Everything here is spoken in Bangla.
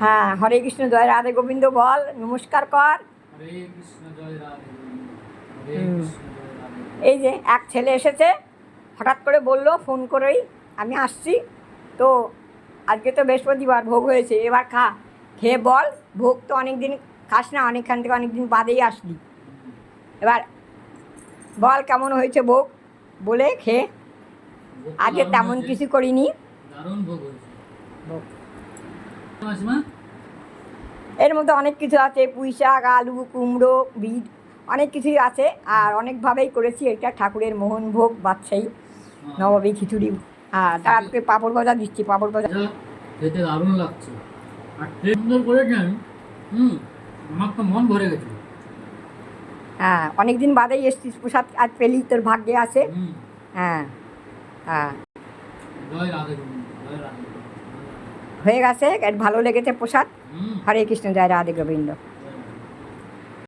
হ্যাঁ হরে কৃষ্ণ জয় রাধে গোবিন্দ বল নমস্কার কর। এই যে এক ছেলে এসেছে হঠাৎ করে বলল ফোন করেই আমি আসছি। তো আজকে তো বৃহস্পতিবার ভোগ হয়েছে এবার খা। খেয়ে বল ভোগ তো অনেক দিন খাস না অনেকখান থেকে অনেক দিন বাদেই আসলি। এবার বল কেমন হয়েছে ভোগ? বলে খেয়ে। দারুণ তেমন কিছু করিনি। দারুণ ভোগ হয়েছে। এর মধ্যে অনেক কিছু আছে পুঁই শাক আলু কুমড়ো বিট অনেক কিছুই আছে। আর অনেকভাবেই করেছি এটা ঠাকুরের মোহন ভোগ বাদশাহী নবাবী খিচুড়ি। হ্যাঁ তারপরে পাঁপড় ভাজা দিচ্ছি পাঁপড় ভাজা। খেতে দারুণ লাগছে। আর ট্রেন সুন্দর করেছেন হুম আমার তো মন ভরে গেছে। হ্যাঁ অনেক দিন বাদেই এসছিস প্রসাদ আজ পেলি তোর ভাগ্যে আছে। হ্যাঁ হ্যাঁ। জয় রাধে জয় রাধে। হয়ে গেছে ভালো লেগেছে প্রসাদ। হরে কৃষ্ণ জয় রাধে গোবিন্দ।